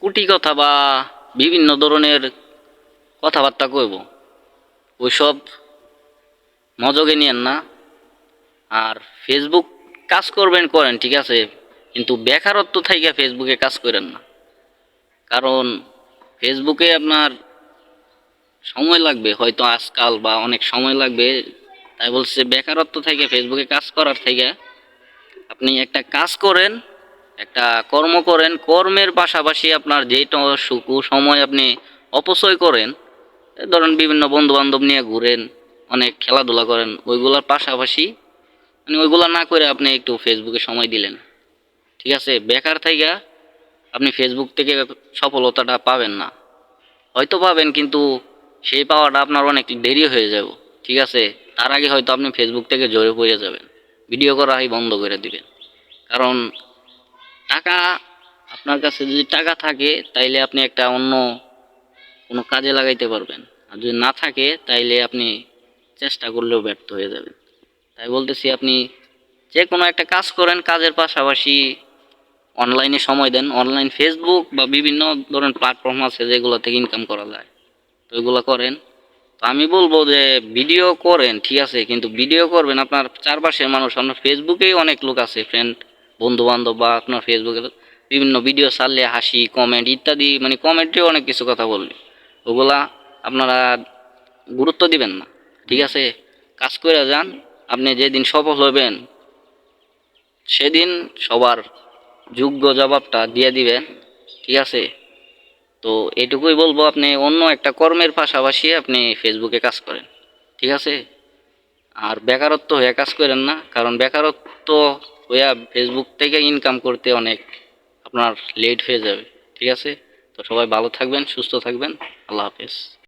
কুটি কথা বা বিভিন্ন ধরনের কথাবার্তা কইব। ওইসব মজগে নিয়েন না। আর ফেসবুক কাজ করবেন, করেন, ঠিক আছে? কিন্তু বেকারত্ব থেকে ফেসবুকে কাজ করেন না। কারণ ফেসবুকে আপনার সময় লাগবে, হয়তো আজকাল বা অনেক সময় লাগবে। তাই বলছে বেকারত্ব থেকে ফেসবুকে কাজ করার থেকে আপনি একটা কাজ করেন একটা কর্ম করেন, কর্মের পাশাপাশি আপনার যেটা সুকু সময় আপনি অপচয় করেন ধরেন বিভিন্ন বন্ধু বান্ধব নিয়ে ঘুরেন, অনেক খেলাধুলা করেন, ওইগুলোর পাশাপাশি মানে ওইগুলো না করে আপনি একটু ফেসবুকে সময় দিলেন। ঠিক আছে? বেকার থেকে আপনি ফেসবুক থেকে সফলতাটা পাবেন না। হয়তো পাবেন কিন্তু সেই পাওয়াটা আপনার অনেক দেরি হয়ে যাব। ঠিক আছে? তার আগে হয়তো আপনি ফেসবুক থেকে জোরে পড়ে যাবেন। ভিডিও করাই বন্ধ করে দিবেন। কারণ টাকা, আপনার কাছে যদি টাকা থাকে, তাইলে আপনি একটা অন্য কোনো কাজে লাগাইতে পারবেন। আর যদি না থাকে, তাইলে আপনি চেষ্টা করলেও ব্যর্থ হয়ে যাবেন। তাই বলতেছি, আপনি যে কোনো একটা কাজ করেন, কাজের পাশাপাশি অনলাইনে সময় দেন। অনলাইন ফেসবুক বা বিভিন্ন ধরনের প্ল্যাটফর্ম আছে যেগুলো থেকে ইনকাম করা যায়, তো এগুলো করেন। তো আমি বলব যে ভিডিও করেন, ঠিক আছে, কিন্তু ভিডিও করবেন। আপনার চারপাশের মানুষ, আপনার ফেসবুকেই অনেক লোক আছে ফ্রেন্ড বন্ধু বান্ধব বা আপনার ফেসবুকে বিভিন্ন ভিডিও ছাড়লে, হাসি কমেন্ট ইত্যাদি মানে কমেন্টেও অনেক কিছু কথা বলবে ওগুলা আপনারা গুরুত্ব দিবেন না, ঠিক আছে? কাজ করে যান, আপনি যেদিন সফল হবেন, সেদিন সবার যোগ্য জবাবটা দিয়ে দিবেন, ঠিক আছে? তো এটুকুই বলব, আপনি অন্য একটা কর্মের পাশাপাশি আপনি ফেসবুকে কাজ করেন, ঠিক আছে? আর বেকারত্ব হয়ে কাজ করেন না, কারণ বেকারত্ব হইয়া ফেসবুক থেকে ইনকাম করতে অনেক আপনার লেট হয়ে যাবে, ঠিক আছে? তো সবাই ভালো থাকবেন, সুস্থ থাকবেন, আল্লাহ হাফেজ।